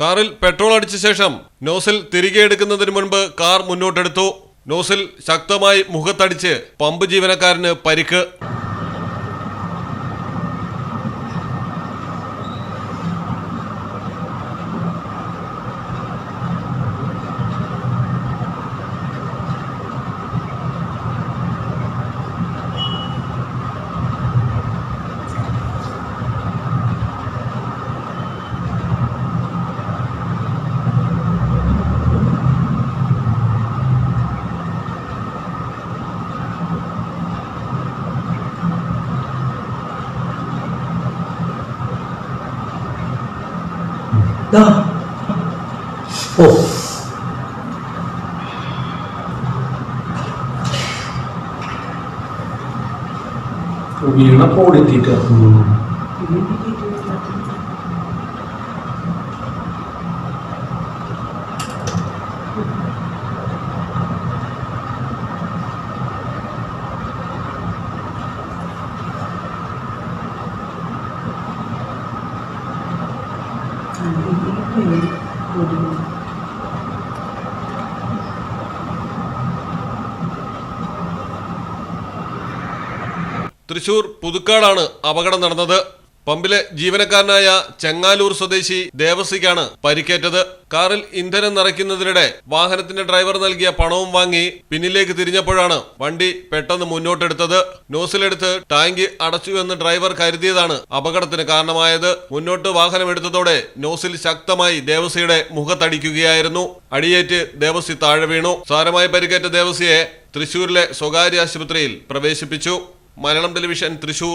കാറിൽ പെട്രോൾ അടിച്ച ശേഷം നോസിൽ തിരികെ എടുക്കുന്നതിന് മുൻപ് കാർ മുന്നോട്ടെടുത്തു. നോസിൽ ശക്തമായി മുഖത്തടിച്ച് പമ്പ് ജീവനക്കാരന് പരിക്ക്. ഓ. വീണപ്പോ ഓടിത്തിട്ട് തൃശൂർ പുതുക്കാടാണ് അപകടം നടന്നത്. പമ്പിലെ ജീവനക്കാരനായ ചെങ്ങാലൂർ സ്വദേശി ദേവസിക്കാണ് പരിക്കേറ്റത്. കാറിൽ ഇന്ധനം നിറയ്ക്കുന്നതിനിടെ വാഹനത്തിന്റെ ഡ്രൈവർ നൽകിയ പണവും വാങ്ങി പിന്നിലേക്ക് തിരിഞ്ഞപ്പോഴാണ് വണ്ടി പെട്ടെന്ന് മുന്നോട്ടെടുത്തത്. നോസിലെടുത്ത് ടാങ്ക് അടച്ചുവെന്ന് ഡ്രൈവർ കരുതിയതാണ് അപകടത്തിന് കാരണമായത്. മുന്നോട്ട് വാഹനം എടുത്തതോടെ നോസിൽ ശക്തമായി ദേവസിയുടെ മുഖത്തടിക്കുകയായിരുന്നു. അടിയേറ്റ് ദേവസി താഴെ വീണു. സാരമായി പരിക്കേറ്റ ദേവസിയെ തൃശൂരിലെ സ്വകാര്യ ആശുപത്രിയിൽ പ്രവേശിപ്പിച്ചു. മലയാളം ടെലിവിഷൻ തൃശൂർ.